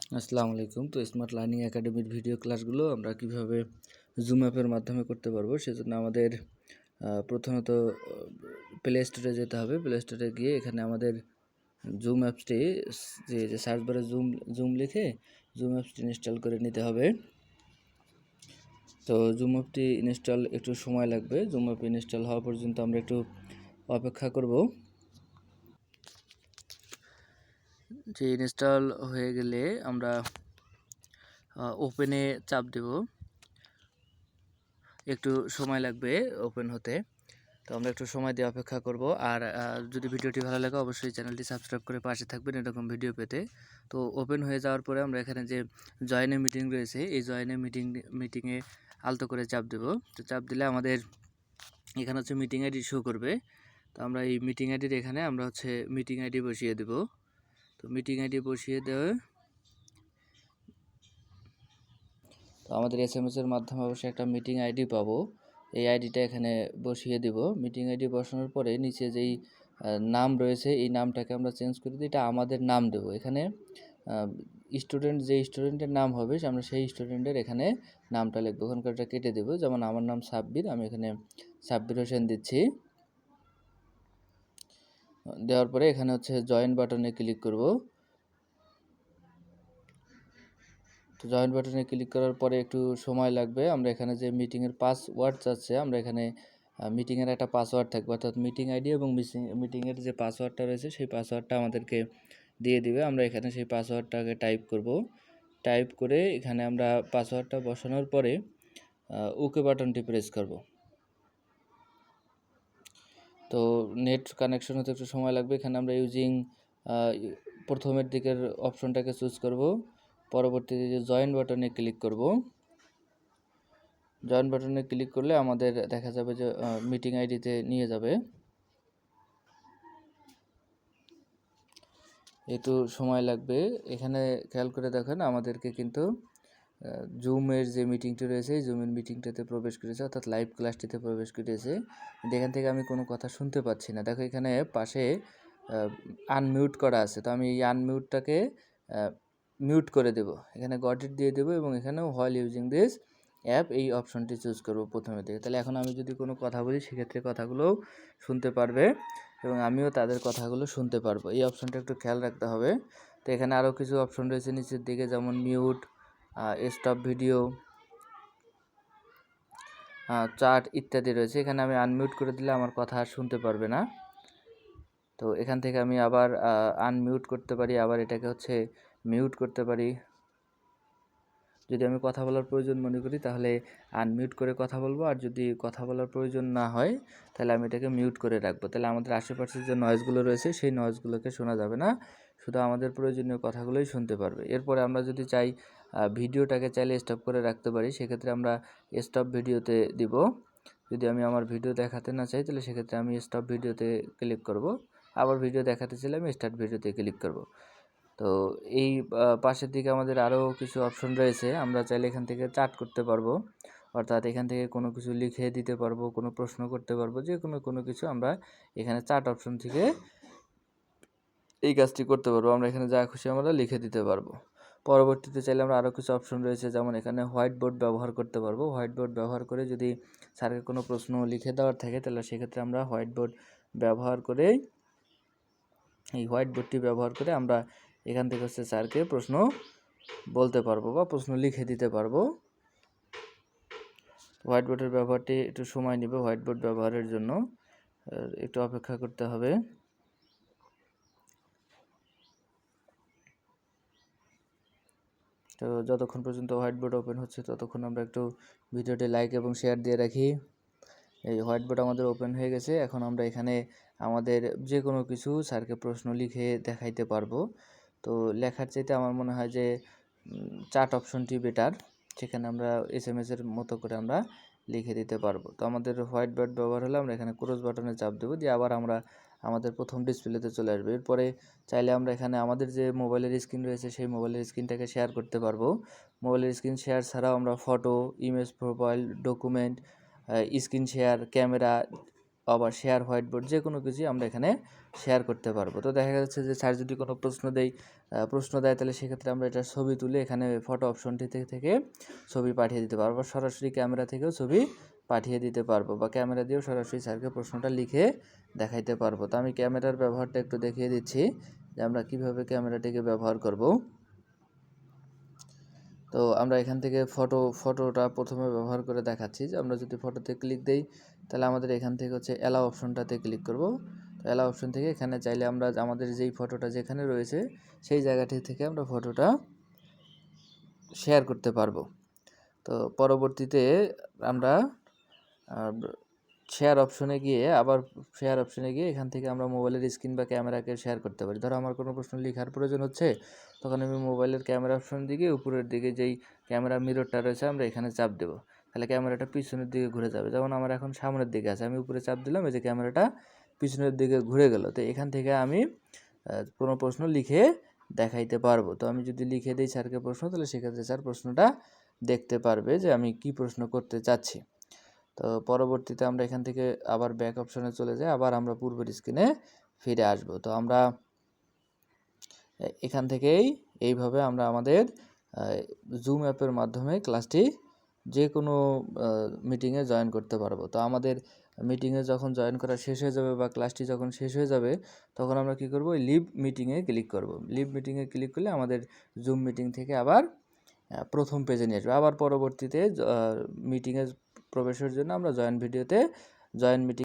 আসসালামু আলাইকুম। তো স্মার্ট লার্নিং একাডেমির ভিডিও ক্লাসগুলো আমরা কীভাবে জুম অ্যাপের মাধ্যমে করতে পারব সেজন্য আমাদের প্রথমত প্লে স্টোরে যেতে হবে। প্লে স্টোরে গিয়ে এখানে আমাদের জুম অ্যাপসটি যে যে সার্চ বারে জুম জুম লিখে জুম অ্যাপসটি ইনস্টল করে নিতে হবে। তো জুম অ্যাপটি ইনস্টল একটু সময় লাগবে। জুম অ্যাপ ইনস্টল হওয়া পর্যন্ত আমরা একটু অপেক্ষা করব। যে ইনস্টল হয়ে গেলে আমরা ওপেনে চাপ দেব। একটু সময় লাগবে ওপেন হতে। তো আমরা একটু সময় দিয়ে অপেক্ষা করব। আর যদি ভিডিওটি ভালো লাগে অবশ্যই চ্যানেলটি সাবস্ক্রাইব করে পাশে থাকবেন এরকম ভিডিও পেতে। তো ওপেন হয়ে যাওয়ার পরে আমরা এখানে যে জয়েনে মিটিং রয়েছে, এই জয়েনে মিটিং মিটিংয়ে আলতো করে চাপ দেব। তো চাপ দিলে আমাদের এখানে হচ্ছে মিটিং আইডি শো করবে। তো আমরা এই মিটিং আইডির এখানে আমরা হচ্ছে মিটিং আইডি বসিয়ে দেব। তো মিটিং আইডি বসিয়ে দেওয়া। তো আমাদের এস এম এস এর মাধ্যমে অবশ্যই একটা মিটিং আইডি পাবো। এই আইডিটা এখানে বসিয়ে দিব। মিটিং আইডি বসানোর পরে নিচে যেই নাম রয়েছে, এই নামটাকে আমরা চেঞ্জ করে দিই এটা আমাদের নাম দেব। এখানে স্টুডেন্ট যে স্টুডেন্টের নাম হবে, আমরা সেই স্টুডেন্টের এখানে নামটা লিখব। ওখানকারটা কেটে দেবো। যেমন আমার নাম সাব্বির, আমি এখানে সাব্বির হোসেন দিচ্ছি। দেওয়ার পরে এখানে হচ্ছে জয়েন বাটনে ক্লিক করব। তো জয়েন বাটনে ক্লিক করার পরে একটু সময় লাগবে। আমরা এখানে যে মিটিংয়ের পাসওয়ার্ড চাচ্ছে আমরা এখানে মিটিংয়ের একটা পাসওয়ার্ড থাকবে। অর্থাৎ মিটিং আইডি এবং মিটিংয়ের যে পাসওয়ার্ডটা রয়েছে, সেই পাসওয়ার্ডটা আমাদেরকে দিয়ে দিবে। আমরা এখানে সেই পাসওয়ার্ডটাকে টাইপ করব। টাইপ করে এখানে আমরা পাসওয়ার্ডটা বসানোর পরে ওকে বাটনটি প্রেস করব। তো নেট কানেকশন হতে একটু সময় লাগবে, এখানে আমরা ইউজিং প্রথমের দিকের অপশনটাকে চুজ করব, পরবর্তীতে যে জয়েন বাটনে ক্লিক করব। জয়েন বাটনে ক্লিক করলে আমাদের দেখা যাবে যে মিটিং আইডিতে নিয়ে যাবে। একটু সময় লাগবে, এখানে খেয়াল করে দেখেন আমাদেরকে কিন্তু জুমের যে মিটিংটি রয়েছে, এই জুমের মিটিংটাতে প্রবেশ করেছে, অর্থাৎ লাইভ ক্লাসটিতে প্রবেশ করেছে। এখান থেকে আমি কোনো কথা শুনতে পাচ্ছি না। দেখো এখানে পাশে আনমিউট করা আছে। তো আমি এই আনমিউটটাকে মিউট করে দেব। এখানে গট ইট দিয়ে দেবো এবং এখানেও হোয়াইল ইউজিং দিস অ্যাপ এই অপশনটি চুজ করব প্রথমে থেকে তাহলে এখন আমি যদি কোনো কথা বলি, সেক্ষেত্রে কথাগুলোও শুনতে পারবে এবং আমিও তাদের কথাগুলো শুনতে পারব। এই অপশনটা একটু খেয়াল রাখতে হবে। তো এখানে আরও কিছু অপশন রয়েছে নিচের দিকে, যেমন মিউট স্টপ ভিডিও চার্ট ইত্যাদি রয়েছে। এখানে আমি আনমিউট করে দিলে আমার কথা শুনতে পারবে না। তো এখান থেকে আমি আবার আনমিউট করতে পারি, আবার এটাকে হচ্ছে মিউট করতে পারি। যদি আমি কথা বলার প্রয়োজন মনে করি, তাহলে আনমিউট করে কথা বলব। আর যদি কথা বলার প্রয়োজন না হয়, তাহলে আমি এটাকে মিউট করে রাখব। তাহলে আমাদের আশেপাশের যে নয়েজগুলো রয়েছে, সেই নয়েজগুলোকে শোনা যাবে না। শুধু আমাদের প্রয়োজনীয় কথাগুলোই শুনতে পারবে। এরপরে আমরা যদি চাই ভিডিওটাকে চাইলে স্টপ করে রাখতে পারি, সেক্ষেত্রে আমরা স্টপ ভিডিওতে দিব। যদি আমি আমার ভিডিও দেখাতে না চাই, তাহলে সেক্ষেত্রে আমি স্টপ ভিডিওতে ক্লিক করব। আবার ভিডিও দেখাতে চাইলে আমি স্টার্ট ভিডিওতে ক্লিক করব। তো এই পাশের দিকে আমাদের আরও কিছু অপশন রয়েছে, আমরা চাইলে এখান থেকে চার্ট করতে পারব। অর্থাৎ এখান থেকে কোনো কিছু লিখে দিতে পারব, কোনো প্রশ্ন করতে পারব যে কোনো কোনো কিছু আমরা এখানে চার্ট অপশন থেকে এই কাজটি করতে পারব। আমরা এখানে যা খুশি আমরা লিখে দিতে পারব। পরবর্তীতে চাইলে আমরা আরও কিছু অপশন রয়েছে, যেমন এখানে হোয়াইট বোর্ড ব্যবহার করতে পারব। হোয়াইট বোর্ড ব্যবহার করে যদি স্যারকে কোনো প্রশ্ন লিখে দেওয়ার থাকে, তাহলে সেক্ষেত্রে আমরা হোয়াইট বোর্ড ব্যবহার করে এই হোয়াইট বোর্ডটি ব্যবহার করে আমরা এখান থেকে হচ্ছে স্যারকে প্রশ্ন বলতে পারব বা প্রশ্ন লিখে দিতে পারব। হোয়াইট বোর্ডের ব্যবহারটি একটু সময় নেবে হোয়াইট বোর্ড ব্যবহারের জন্য। একটু অপেক্ষা করতে হবে। তো যতক্ষণ পর্যন্ত হোয়াইট বোর্ড ওপেন হচ্ছে, ততক্ষণ আমরা একটু ভিডিওটি লাইক এবং শেয়ার দিয়ে রাখি। এই হোয়াইট বোর্ড আমাদের ওপেন হয়ে গেছে। এখন আমরা এখানে আমাদের যে কোনো কিছু স্যারকে প্রশ্ন লিখে দেখাইতে পারব। তো লেখার চাইতে আমার মনে হয় যে চার্ট অপশনটি বেটার সেখানে আমরা এস এম এসের মতো করে আমরা লিখে দিতে পারব। তো আমাদের হোয়াইট বোর্ড ব্যবহার হলে আমরা এখানে ক্রস বাটনে চাপ দেবো, দিয়ে আবার আমরা আমাদের প্রথম ডিসপ্লেতে চলে আসবে। এরপরে চাইলে আমরা এখানে আমাদের যে মোবাইলের স্ক্রিন রয়েছে, সেই মোবাইলের স্ক্রিনটাকে শেয়ার করতে পারব। মোবাইলের স্ক্রিন শেয়ার ছাড়াও আমরা photo image profile document screen share camera আবার শেয়ার হোয়াইট বোর্ড যে কোনো কিছুই আমরা এখানে শেয়ার করতে পারব। তো দেখা যাচ্ছে যে স্যার যদি কোনো প্রশ্ন দেয় প্রশ্ন দেয়, তাহলে সেক্ষেত্রে আমরা এটা ছবি তুলে এখানে ফটো অপশনটি থেকে থেকে ছবি পাঠিয়ে দিতে পারব। সরাসরি ক্যামেরা থেকেও ছবি পাঠিয়ে দিতে পারব বা ক্যামেরা দিয়েও সরাসরি স্যারকে প্রশ্নটা লিখে দেখাইতে পারব। তো আমি ক্যামেরার ব্যবহারটা একটু দেখিয়ে দিচ্ছি যে আমরা কীভাবে ক্যামেরাটিকে ব্যবহার করব। তো আমরা এখান থেকে ফটো, ফটোটা প্রথমে ব্যবহার করে দেখাচ্ছি যে আমরা যদি ফটোতে ক্লিক দেই, তাহলে আমাদের এখান থেকে হচ্ছে অ্যালাউ অপশনটাতে ক্লিক করব। তো অ্যালাউ অপশন থেকে এখানে চাইলে আমরা আমাদের যেই ফটোটা যেখানে রয়েছে, সেই জায়গাটি থেকে আমরা ফটোটা শেয়ার করতে পারব। তো পরবর্তীতে আমরা শেয়ার অপশনে গিয়ে, আবার শেয়ার অপশনে গিয়ে এখান থেকে আমরা মোবাইলের স্ক্রিন বা ক্যামেরাকে শেয়ার করতে পারি। ধরো আমার কোনো প্রশ্ন লেখার প্রয়োজন হচ্ছে, তখন আমি মোবাইলের ক্যামেরা অপশন দিকে, উপরের দিকে যেই ক্যামেরা মিররটা রয়েছে, আমরা এখানে চাপ দেবো। তাহলে ক্যামেরাটা পিছনের দিকে ঘুরে যাবে। যেমন আমার এখন সামনের দিকে আছে, আমি উপরে চাপ দিলাম, এই যে ক্যামেরাটা পিছনের দিকে ঘুরে গেল। তো এখান থেকে আমি কোনো প্রশ্ন লিখে দেখাইতে পারব। তো আমি যদি লিখে দিই স্যারকে প্রশ্ন, তাহলে সেক্ষেত্রে স্যার প্রশ্নটা দেখতে পারবে যে আমি কি প্রশ্ন করতে চাচ্ছি। তো পরবর্তীতে আমরা এখান থেকে আবার ব্যাক অপশনে চলে যাই, আবার আমরা পূর্বের স্ক্রিনে ফিরে আসব। তো আমরা এখান থেকেই এইভাবে আমরা আমাদের জুম অ্যাপের মাধ্যমে ক্লাসটি যে কোনো মিটিংয়ে জয়েন করতে পারব। তো আমাদের মিটিংয়ে যখন জয়েন করা শেষ হয়ে যাবে বা ক্লাসটি যখন শেষ হয়ে যাবে, তখন আমরা কি করব? লিভ মিটিংয়ে ক্লিক করব। লিভ মিটিংয়ে ক্লিক করলে আমাদের জুম মিটিং থেকে আবার প্রথম পেজে নিয়ে আসবে। আবার পরবর্তীতে মিটিংয়ে প্রবেশের জন্য আমরা জয়েন ভিডিওতে জয়েন্ট মিটিং